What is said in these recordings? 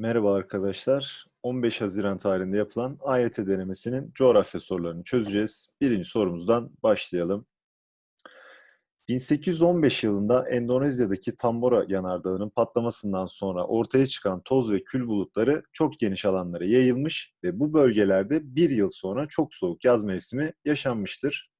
Merhaba arkadaşlar. 15 Haziran tarihinde yapılan AYT denemesinin coğrafya sorularını çözeceğiz. Birinci sorumuzdan başlayalım. 1815 yılında Endonezya'daki Tambora yanardağının patlamasından sonra ortaya çıkan toz ve kül bulutları çok geniş alanlara yayılmış ve bu bölgelerde bir yıl sonra çok soğuk yaz mevsimi yaşanmıştır.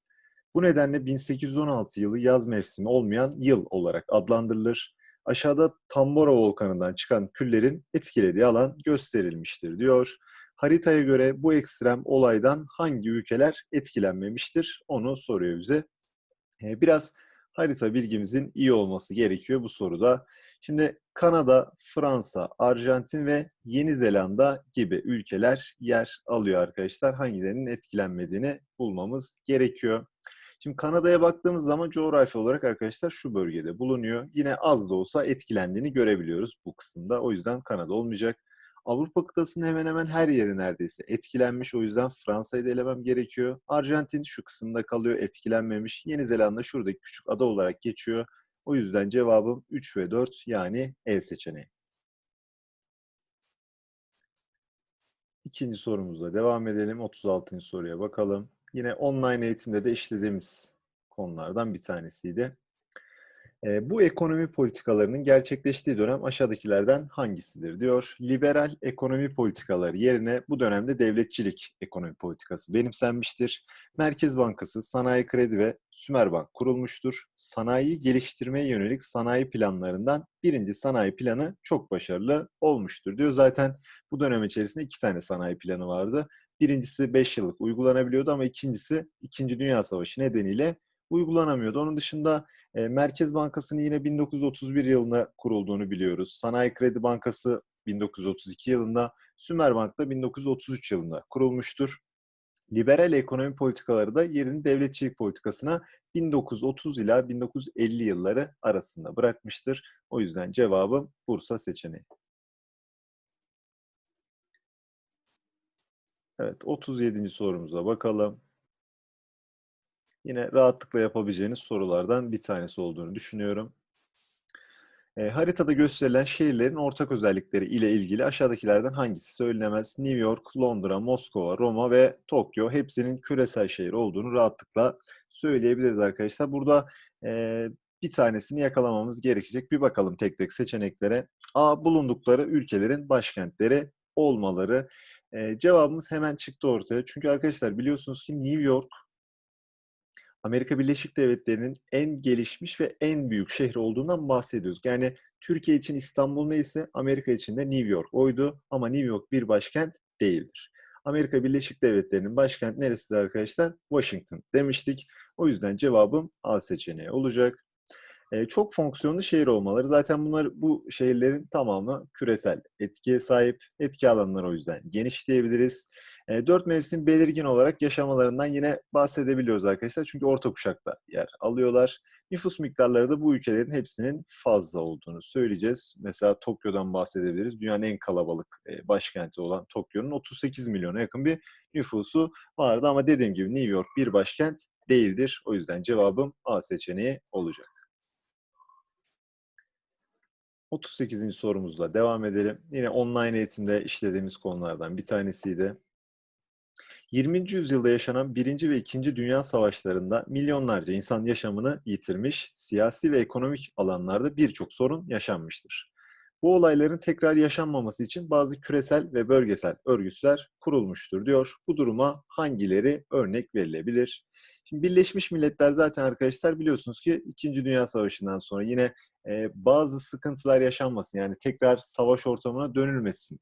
Bu nedenle 1816 yılı yaz mevsimi olmayan yıl olarak adlandırılır. Aşağıda Tambora volkanından çıkan küllerin etkilediği alan gösterilmiştir diyor. Haritaya göre bu ekstrem olaydan hangi ülkeler etkilenmemiştir onu soruyor bize. Ee, biraz harita bilgimizin iyi olması gerekiyor bu soruda. Şimdi Kanada, Fransa, Arjantin ve Yeni Zelanda gibi ülkeler yer alıyor arkadaşlar. Hangilerinin etkilenmediğini bulmamız gerekiyor. Şimdi Kanada'ya baktığımız zaman coğrafi olarak arkadaşlar şu bölgede bulunuyor. Yine az da olsa etkilendiğini görebiliyoruz bu kısımda. O yüzden Kanada olmayacak. Avrupa kıtasının hemen hemen her yeri neredeyse etkilenmiş. O yüzden Fransa'yı da elemem gerekiyor. Arjantin şu kısımda kalıyor etkilenmemiş. Yeni Zelanda şuradaki küçük ada olarak geçiyor. O yüzden cevabım 3 ve 4 yani E seçeneği. İkinci sorumuzla devam edelim. 36. soruya bakalım. Yine online eğitimde de işlediğimiz konulardan bir tanesiydi. E, bu ekonomi politikalarının gerçekleştiği dönem aşağıdakilerden hangisidir diyor. Liberal ekonomi politikaları yerine bu dönemde devletçilik ekonomi politikası benimsenmiştir. Merkez Bankası, Sanayi Kredi ve Sümerbank kurulmuştur. Sanayiyi geliştirmeye yönelik sanayi planlarından birinci sanayi planı çok başarılı olmuştur diyor. Zaten bu dönem içerisinde iki tane sanayi planı vardı. Birincisi 5 yıllık uygulanabiliyordu ama ikincisi 2. Dünya Savaşı nedeniyle uygulanamıyordu. Onun dışında e, Merkez Bankası'nın yine 1931 yılında kurulduğunu biliyoruz. Sanayi Kredi Bankası 1932 yılında, Sümerbank da 1933 yılında kurulmuştur. Liberal ekonomi politikaları da yerini devletçilik politikasına 1930 ila 1950 yılları arasında bırakmıştır. O yüzden cevabım Bursa seçeneği. Evet, 37. sorumuza bakalım. Yine rahatlıkla yapabileceğiniz sorulardan bir tanesi olduğunu düşünüyorum. E, haritada gösterilen şehirlerin ortak özellikleri ile ilgili aşağıdakilerden hangisi söylenemez? New York, Londra, Moskova, Roma ve Tokyo hepsinin küresel şehir olduğunu rahatlıkla söyleyebiliriz arkadaşlar. Burada e, bir tanesini yakalamamız gerekecek. Bir bakalım tek tek seçeneklere. A. Bulundukları ülkelerin başkentleri olmaları. E, cevabımız hemen çıktı ortaya. Çünkü arkadaşlar biliyorsunuz ki New York Amerika Birleşik Devletleri'nin en gelişmiş ve en büyük şehri olduğundan bahsediyoruz. Yani Türkiye için İstanbul neyse Amerika için de New York oydu ama New York bir başkent değildir. Amerika Birleşik Devletleri'nin başkent neresidir arkadaşlar? Washington demiştik. O yüzden cevabım A seçeneği olacak. Çok fonksiyonlu şehir olmaları. Zaten bunlar bu şehirlerin tamamı küresel etkiye sahip. Etki alanları o yüzden geniş diyebiliriz. Dört mevsim belirgin olarak yaşamalarından yine bahsedebiliyoruz arkadaşlar. Çünkü orta kuşakta yer alıyorlar. Nüfus miktarları da bu ülkelerin hepsinin fazla olduğunu söyleyeceğiz. Mesela Tokyo'dan bahsedebiliriz. Dünyanın en kalabalık başkenti olan Tokyo'nun 38 milyona yakın bir nüfusu vardı. Ama dediğim gibi New York bir başkent değildir. O yüzden cevabım A seçeneği olacak. 38. sorumuzla devam edelim. Yine online eğitimde işlediğimiz konulardan bir tanesiydi. 20. yüzyılda yaşanan 1. ve 2. Dünya Savaşlarında milyonlarca insan yaşamını yitirmiş, siyasi ve ekonomik alanlarda birçok sorun yaşanmıştır. Bu olayların tekrar yaşanmaması için bazı küresel ve bölgesel örgütler kurulmuştur diyor. Bu duruma hangileri örnek verilebilir? Şimdi Birleşmiş Milletler zaten arkadaşlar biliyorsunuz ki 2. Dünya Savaşı'ndan sonra yine bazı sıkıntılar yaşanmasın yani tekrar savaş ortamına dönülmesin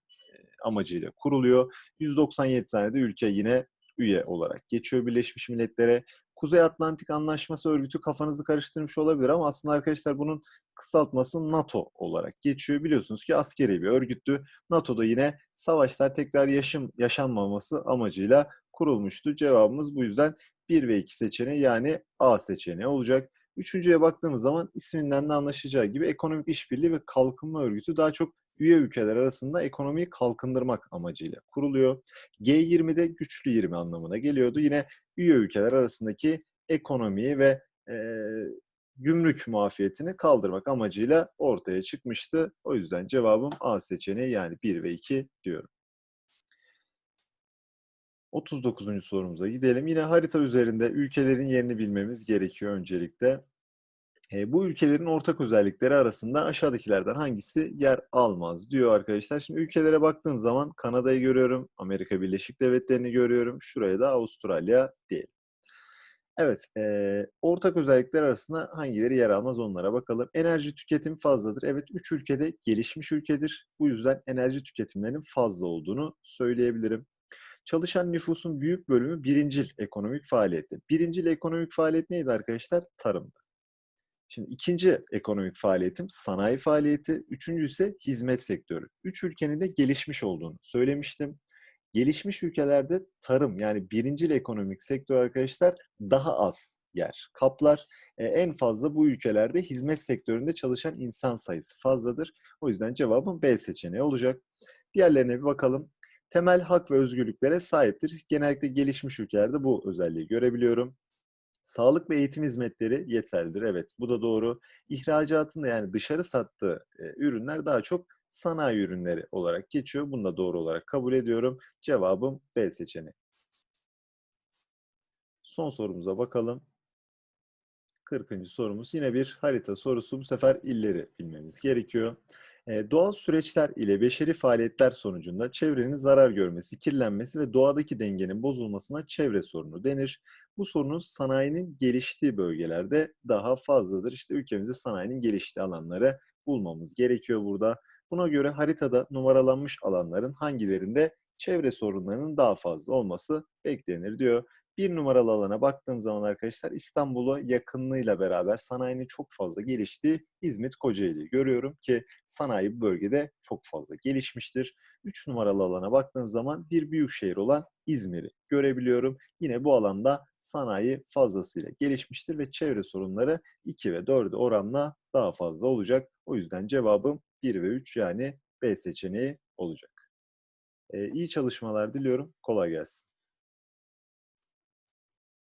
amacıyla kuruluyor. 197 tane de ülke yine üye olarak geçiyor Birleşmiş Milletler'e. Kuzey Atlantik Anlaşması örgütü kafanızı karıştırmış olabilir ama aslında arkadaşlar bunun kısaltması NATO olarak geçiyor. Biliyorsunuz ki askeri bir örgüttü. NATO'da yine savaşlar tekrar yaşım, yaşanmaması amacıyla kurulmuştu. Cevabımız bu yüzden 1 ve 2 seçeneği yani A seçeneği olacak. Üçüncüye baktığımız zaman isminden de anlaşılacağı gibi ekonomik işbirliği ve kalkınma örgütü daha çok üye ülkeler arasında ekonomiyi kalkındırmak amacıyla kuruluyor. G20'de güçlü 20 anlamına geliyordu. Yine üye ülkeler arasındaki ekonomiyi ve e, gümrük muafiyetini kaldırmak amacıyla ortaya çıkmıştı. O yüzden cevabım A seçeneği yani 1 ve 2 diyorum. 39. sorumuza gidelim. Yine harita üzerinde ülkelerin yerini bilmemiz gerekiyor öncelikle. E, bu ülkelerin ortak özellikleri arasında aşağıdakilerden hangisi yer almaz diyor arkadaşlar. Şimdi ülkelere baktığım zaman Kanada'yı görüyorum, Amerika Birleşik Devletleri'ni görüyorum, şuraya da Avustralya diyelim. Evet, e, ortak özellikler arasında hangileri yer almaz onlara bakalım. Enerji tüketim fazladır. Evet, üç ülkede gelişmiş ülkedir. Bu yüzden enerji tüketimlerinin fazla olduğunu söyleyebilirim. Çalışan nüfusun büyük bölümü birincil ekonomik faaliyette. Birincil ekonomik faaliyet neydi arkadaşlar? Tarımdı. Şimdi ikinci ekonomik faaliyetim sanayi faaliyeti, üçüncü ise hizmet sektörü. Üç ülkenin de gelişmiş olduğunu söylemiştim. Gelişmiş ülkelerde tarım yani birincil ekonomik sektör arkadaşlar daha az yer kaplar. Ee, en fazla bu ülkelerde hizmet sektöründe çalışan insan sayısı fazladır. O yüzden cevabım B seçeneği olacak. Diğerlerine bir bakalım. Temel hak ve özgürlüklere sahiptir. Genellikle gelişmiş ülkelerde bu özelliği görebiliyorum. Sağlık ve eğitim hizmetleri yeterlidir. Evet bu da doğru. İhracatında yani dışarı sattığı e, ürünler daha çok sanayi ürünleri olarak geçiyor. Bunu da doğru olarak kabul ediyorum. Cevabım B seçeneği. Son sorumuza bakalım. 40. sorumuz yine bir harita sorusu. Bu sefer illeri bilmemiz gerekiyor. E, doğal süreçler ile beşeri faaliyetler sonucunda çevrenin zarar görmesi, kirlenmesi ve doğadaki dengenin bozulmasına çevre sorunu denir. Bu sorunun sanayinin geliştiği bölgelerde daha fazladır. İşte ülkemizde sanayinin geliştiği alanları bulmamız gerekiyor burada. Buna göre haritada numaralanmış alanların hangilerinde çevre sorunlarının daha fazla olması beklenir diyor. Bir numaralı alana baktığım zaman arkadaşlar İstanbul'a yakınlığıyla beraber sanayinin çok fazla geliştiği İzmit Kocaeli görüyorum ki sanayi bu bölgede çok fazla gelişmiştir. 3 numaralı alana baktığım zaman bir büyük şehir olan İzmir'i görebiliyorum. Yine bu alanda sanayi fazlasıyla gelişmiştir ve çevre sorunları 2 ve 4'e oranla daha fazla olacak. O yüzden cevabım 1 ve 3 yani B seçeneği olacak. Ee, iyi çalışmalar diliyorum. Kolay gelsin.